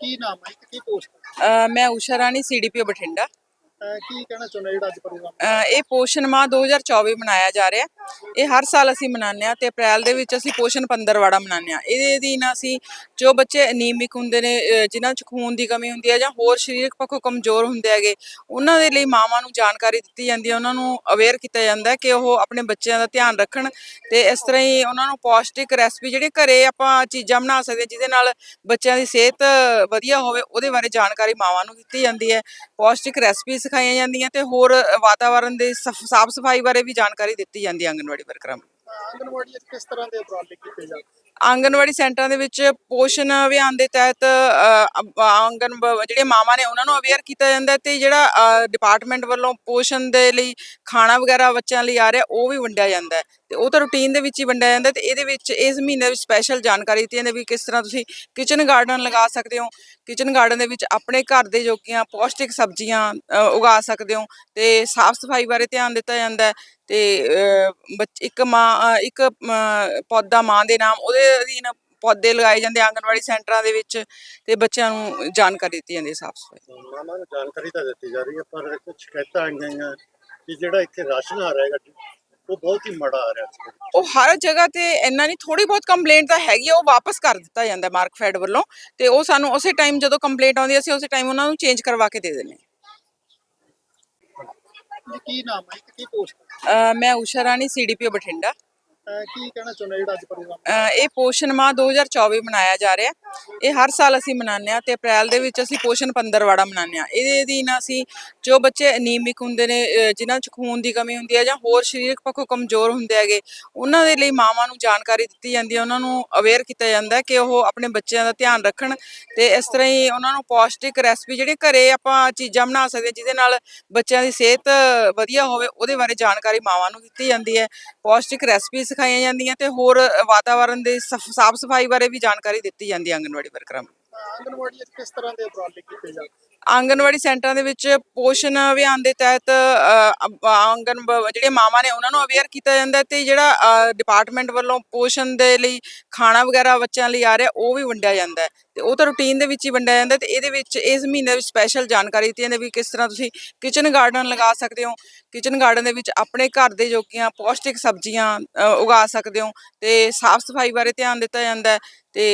ਕੀ ਨਾਮ ਹੈ ਤੇ ਕੀ ਪੋਸਟ ਅ, ਮੈਂ ਊਸ਼ਾ ਰਾਣੀ ਸੀਡੀਪੀਓ ਬਠਿੰਡਾ। ਕੀ ਕਹਿਣਾ ਚਾਹੁੰਦੇ ਜਿਹੜਾ ਅੱਜ ਪ੍ਰੋਗਰਾਮ ਇਹ ਪੋਸ਼ਣ ਮਾਹ 2024 ਮਨਾਇਆ ਜਾ ਰਿਹਾ ਇਹ ਹਰ ਸਾਲ ਅਸੀਂ ਮਨਾਉਂਦੇ ਆ ਤੇ ਅਪ੍ਰੈਲ ਦੇ ਵਿੱਚ ਅਸੀਂ ਪੋਸ਼ਣ ਪੰਦਰਵਾੜਾ ਮਨਾਉਂਦੇ ਆ ਇਹਦੇ ਅਧੀਨ ਅਸੀਂ ਜੋ ਬੱਚੇ ਅਨੀਮਿਕ ਹੁੰਦੇ ਨੇ ਜਿਨ੍ਹਾਂ 'ਚ ਖੂਨ ਦੀ ਕਮੀ ਹੁੰਦੀ ਹੈ ਜਾਂ ਹੋਰ ਸਰੀਰਕ ਪੱਖੋਂ ਕਮਜ਼ੋਰ ਹੁੰਦੇ ਹੈਗੇ, ਉਹਨਾਂ ਦੇ ਲਈ ਮਾਵਾਂ ਨੂੰ ਜਾਣਕਾਰੀ ਦਿੱਤੀ ਜਾਂਦੀ ਹੈ। ਉਹਨਾਂ ਨੂੰ ਅਵੇਅਰ ਕੀਤਾ ਜਾਂਦਾ ਹੈ ਕਿ ਉਹ ਆਪਣੇ ਬੱਚਿਆਂ ਦਾ ਧਿਆਨ ਰੱਖਣ ਤੇ ਇਸ ਤਰ੍ਹਾਂ ਹੀ ਉਹਨਾਂ ਨੂੰ ਪੌਸ਼ਟਿਕ ਰੈਸਪੀ ਜਿਹੜੇ ਘਰੇ ਆਪਾਂ ਚੀਜ਼ਾਂ ਬਣਾ ਸਕਦੇ ਜਿਹਦੇ ਨਾਲ ਬੱਚਿਆਂ ਦੀ ਸਿਹਤ ਵਧੀਆ ਹੋਵੇ, ਉਹਦੇ ਬਾਰੇ ਜਾਣਕਾਰੀ ਮਾਵਾਂ ਨੂੰ ਦਿੱਤੀ ਜਾਂਦੀ ਹੈ। ਪੌਸ਼ਟਿਕ ਰੈਸਪੀ ਸਿਖਾਈਆਂ ਜਾਂਦੀਆਂ ਤੇ ਹੋਰ ਵਾਤਾਵਰਣ ਦੇ ਸਾਫ਼ ਸਫ਼ਾਈ ਬਾਰੇ ਵੀ ਜਾਣਕਾਰੀ ਦਿੱਤੀ ਜਾਂਦੀ ਹੈ ਆਂਗਨਵਾੜੀ ਵਰਕਰਾਂ ਨੂੰ। ਆਂਗਨਵਾੜੀ ਵਿੱਚ ਕਿਸ ਤਰ੍ਹਾਂ ਦੇ ਉਪਰਾਲੇ ਕੀਤੇ ਜਾਂਦੇ ਆਂਗਨਵਾੜੀ ਸੈਂਟਰਾਂ ਦੇ ਵਿੱਚ ਪੋਸ਼ਣ ਅਭਿਆਨ ਦੇ ਤਹਿਤ ਆਂਗਨ ਜਿਹੜੇ ਮਾਵਾਂ ਨੇ ਉਹਨਾਂ ਨੂੰ ਅਵੇਅਰ ਕੀਤਾ ਜਾਂਦਾ ਤੇ ਜਿਹੜਾ ਡਿਪਾਰਟਮੈਂਟ ਵੱਲੋਂ ਪੋਸ਼ਣ ਦੇ ਲਈ ਖਾਣਾ ਵਗੈਰਾ ਬੱਚਿਆਂ ਲਈ ਆ ਰਿਹਾ, ਉਹ ਵੀ ਵੰਡਿਆ ਜਾਂਦਾ ਤੇ ਉਹ ਤਾਂ ਰੂਟੀਨ ਦੇ ਵਿੱਚ ਹੀ ਵੰਡਿਆ ਜਾਂਦਾ ਤੇ ਇਹਦੇ ਵਿੱਚ ਇਸ ਮਹੀਨੇ ਵਿੱਚ ਸਪੈਸ਼ਲ ਜਾਣਕਾਰੀ ਦਿੱਤੀ ਜਾਂਦੀ ਹੈ ਵੀ ਕਿਸ ਤਰ੍ਹਾਂ ਤੁਸੀਂ ਕਿਚਨ ਗਾਰਡਨ ਲਗਾ ਸਕਦੇ ਹੋ ਕਿਚਨ ਗਾਰਡਨ ਦੇ ਵਿੱਚ ਆਪਣੇ ਘਰ ਦੇ ਜੋਗੀਆਂ ਪੌਸ਼ਟਿਕ ਸਬਜ਼ੀਆਂ ਉਗਾ ਸਕਦੇ ਹੋ ਤੇ ਸਾਫ਼ ਸਫ਼ਾਈ ਬਾਰੇ ਧਿਆਨ ਦਿੱਤਾ ਜਾਂਦਾ ਤੇ ਬੱਚ- ਇੱਕ ਮਾਂ ਅ, ਇੱਕ ਅ, ਪੌਦਾ ਮਾਂ ਦੇ ਨਾਮ ਉਹਦੇ ਅਧੀਨ ਪੌਦੇ ਲਗਾਏ ਜਾਂਦੇ ਆਂਗਨਵਾੜੀ ਸੈਂਟਰਾਂ ਦੇ ਵਿੱਚ ਤੇ ਬੱਚਿਆਂ ਨੂੰ ਜਾਣਕਾਰੀ ਦਿੱਤੀ ਜਾਂਦੀ ਹੈ ਸਾਫ਼ ਸਫ਼ਾਈ। ਮਾਮਾ ਨੂੰ ਜਾਣਕਾਰੀ ਤਾਂ ਦਿੱਤੀ ਜਾ ਰਹੀ ਹੈ ਪਰ ਕੁਝ ਸ਼ਿਕਾਇਤਾਂ ਆਈਆਂ ਹੋਈਆਂ ਕਿ ਜਿਹੜਾ ਇੱਥੇ ਰਾਸ਼ਨ ਆ ਰਿਹਾ ਹੈਗਾ ਜੀ, ਉਹ ਬਹੁਤ ਹੀ ਮਾੜਾ ਆ ਰਿਹਾ ਸੀ। ਉਹ ਹਰ ਜਗ੍ਹਾ ਤੇ ਇੰਨਾ ਨਹੀਂ ਥੋੜੀ ਬਹੁਤ ਕੰਪਲੇਂਟ ਤਾਂ ਹੈਗੀ ਆ ਉਹ ਵਾਪਸ ਕਰ ਦਿੱਤਾ ਜਾਂਦਾ ਮਾਰਕਫੈਡ ਵੱਲੋਂ ਤੇ ਉਹ ਸਾਨੂੰ ਉਸੇ ਟਾਈਮ ਜਦੋਂ ਕੰਪਲੇਂਟ ਆਉਂਦੀ ਹੈ, ਅਸੀਂ ਉਸੇ ਟਾਈਮ ਉਹਨਾਂ ਨੂੰ ਚੇਂਜ ਕਰਵਾ ਕੇ ਦੇ ਦਿੰਦੇ ਹਾਂ। ਕੀ ਨਾਮ ਹੈ? ਤੇ ਕੀ ਪੋਸਟ ਅ, ਮੈਂ ਊਸ਼ਾ ਰਾਣੀ ਸੀਡੀਪੀਓ ਬਠਿੰਡਾ। ਕੀ ਕਹਿਣਾ ਚਾਹੁੰਦੇ ਜਿਹੜਾ ਅੱਜ ਪ੍ਰੋਗਰਾਮ ਇਹ ਪੋਸ਼ਣ ਮਾਹ 2024 ਮਨਾਇਆ ਜਾ ਰਿਹਾ ਇਹ ਹਰ ਸਾਲ ਅਸੀਂ ਮਨਾਉਂਦੇ ਆ ਤੇ ਅਪ੍ਰੈਲ ਦੇ ਵਿੱਚ ਅਸੀਂ ਪੋਸ਼ਣ ਪੰਦਰਵਾੜਾ ਮਨਾਉਂਦੇ ਆ ਇਹਦੇ ਅਧੀਨ ਅਸੀਂ ਜੋ ਬੱਚੇ ਅਨੀਮਿਕ ਹੁੰਦੇ ਨੇ ਜਿਨ੍ਹਾਂ 'ਚ ਖੂਨ ਦੀ ਕਮੀ ਹੁੰਦੀ ਹੈ ਜਾਂ ਹੋਰ ਸਰੀਰਕ ਪੱਖੋਂ ਕਮਜ਼ੋਰ ਹੁੰਦੇ ਹੈਗੇ, ਉਹਨਾਂ ਦੇ ਲਈ ਮਾਵਾਂ ਨੂੰ ਜਾਣਕਾਰੀ ਦਿੱਤੀ ਜਾਂਦੀ ਹੈ। ਉਹਨਾਂ ਨੂੰ ਅਵੇਅਰ ਕੀਤਾ ਜਾਂਦਾ ਕਿ ਉਹ ਆਪਣੇ ਬੱਚਿਆਂ ਦਾ ਧਿਆਨ ਰੱਖਣ ਤੇ ਇਸ ਤਰ੍ਹਾਂ ਹੀ ਉਹਨਾਂ ਨੂੰ ਪੌਸ਼ਟਿਕ ਰੈਸਪੀ ਜਿਹੜੇ ਘਰੇ ਆਪਾਂ ਚੀਜ਼ਾਂ ਬਣਾ ਸਕਦੇ ਜਿਹਦੇ ਨਾਲ ਬੱਚਿਆਂ ਦੀ ਸਿਹਤ ਵਧੀਆ ਹੋਵੇ, ਉਹਦੇ ਬਾਰੇ ਜਾਣਕਾਰੀ ਮਾਵਾਂ ਨੂੰ ਦਿੱਤੀ ਜਾਂਦੀ ਹੈ। ਪੌਸ਼ਟਿਕ ਰੈਸਪੀ ਸਿਖਾਈਆਂ ਜਾਂਦੀਆਂ ਤੇ ਹੋਰ ਵਾਤਾਵਰਣ ਦੇ ਸਾਫ਼ ਸਫ਼ਾਈ ਬਾਰੇ ਵੀ ਜਾਣਕਾਰੀ ਦਿੱਤੀ ਜਾਂਦੀ ਹੈ ਆਂਗਨਵਾੜੀ ਵਰਕਰਾਂ ਨੂੰ। ਆਂਗਨਵਾੜੀ ਕਿਸ ਤਰ੍ਹਾਂ ਦੇ ਉਪਰਾਲੇ ਕੀਤੇ ਜਾਂਦੇ? ਆਂਗਨਵਾੜੀ ਸੈਂਟਰਾਂ ਦੇ ਵਿੱਚ ਪੋਸ਼ਣ ਅਭਿਆਨ ਦੇ ਤਹਿਤ ਅ, ਅ, ਆਂਗਨ ਜਿਹੜੇ ਮਾਵਾਂ ਨੇ ਉਹਨਾਂ ਨੂੰ ਅਵੇਅਰ ਕੀਤਾ ਜਾਂਦਾ ਹੈ ਤੇ ਜਿਹੜਾ ਡਿਪਾਰਟਮੈਂਟ ਵੱਲੋਂ ਪੋਸ਼ਣ ਦੇ ਲਈ ਖਾਣਾ ਵਗੈਰਾ ਬੱਚਿਆਂ ਲਈ ਆ ਰਿਹਾ ਉਹ ਵੀ ਵੰਡਿਆ ਜਾਂਦਾ ਹੈ। ਤੇ ਉਹ ਤਾਂ ਰੂਟੀਨ ਦੇ ਵਿੱਚ ਹੀ ਵੰਡਿਆ ਜਾਂਦਾ ਹੈ ਤੇ ਇਹਦੇ ਵਿੱਚ ਇਸ ਮਹੀਨੇ ਵਿੱਚ ਸਪੈਸ਼ਲ ਜਾਣਕਾਰੀ ਦਿੱਤੀ ਜਾਂਦੀ ਹੈ ਵੀ ਕਿਸ ਤਰ੍ਹਾਂ ਤੁਸੀਂ ਕਿਚਨ ਗਾਰਡਨ ਲਗਾ ਸਕਦੇ ਹੋ। ਕਿਚਨ ਗਾਰਡਨ ਦੇ ਵਿੱਚ ਆਪਣੇ ਘਰ ਦੇ ਜੋਗੀਆਂ ਪੌਸ਼ਟਿਕ ਸਬਜ਼ੀਆਂ ਉਗਾ ਸਕਦੇ ਹੋ ਤੇ ਸਾਫ਼ ਸਫ਼ਾਈ ਬਾਰੇ ਧਿਆਨ ਦਿੱਤਾ ਜਾਂਦਾ ਹੈ ਤੇ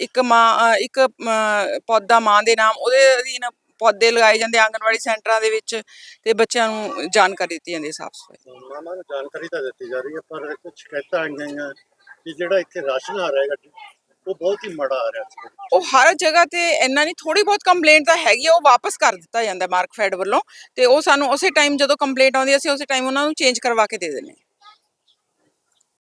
ਇੱਕ ਮਾਂ ਇੱਕ ਪੌਦਾ ਮਾਂ ਦੇ ਨਾਮ ਉਹਦੇ ਅਧੀਨ ਪੌਦੇ ਲਗਾਏ ਜਾਂਦੇ ਆਂਗਨਵਾੜੀ ਸੈਂਟਰਾਂ ਦੇ ਵਿੱਚ ਤੇ ਬੱਚਿਆਂ ਨੂੰ ਜਾਣਕਾਰੀ ਦਿੱਤੀ ਜਾਂਦੀ ਹੈ ਸਾਫ਼ ਸਫ਼ਾਈ ਮਾਮਾ ਨੂੰ ਜਾਣਕਾਰੀ ਤਾਂ ਦਿੱਤੀ ਜਾ ਰਹੀ ਹੈ ਪਰ ਕੁਝ ਸ਼ਿਕਾਇਤਾਂ ਆਈਆਂ ਕਿ ਜਿਹੜਾ ਇੱਥੇ ਰਾਸ਼ਨ ਆ ਰਿਹਾ ਹੈਗਾ ਉਹ ਬਹੁਤ ਹੀ ਮਾੜਾ ਆ ਰਿਹਾ ਸੀ। ਉਹ ਹਰ ਜਗ੍ਹਾ ਤੇ ਇੰਨਾ ਨਹੀਂ ਥੋੜੀ ਬਹੁਤ ਕੰਪਲੇਂਟ ਤਾਂ ਹੈਗੀ ਆ ਉਹ ਵਾਪਸ ਕਰ ਦਿੱਤਾ ਜਾਂਦਾ ਮਾਰਕਫੈਡ ਵੱਲੋਂ ਤੇ ਉਹ ਸਾਨੂੰ ਉਸੇ ਟਾਈਮ ਜਦੋਂ ਕੰਪਲੇਂਟ ਆਉਂਦੀ ਅਸੀਂ ਉਸੇ ਟਾਈਮ ਉਹਨਾਂ ਨੂੰ ਚੇਂਜ ਕਰਵਾ ਕੇ ਦੇ ਦਿੰਦੇ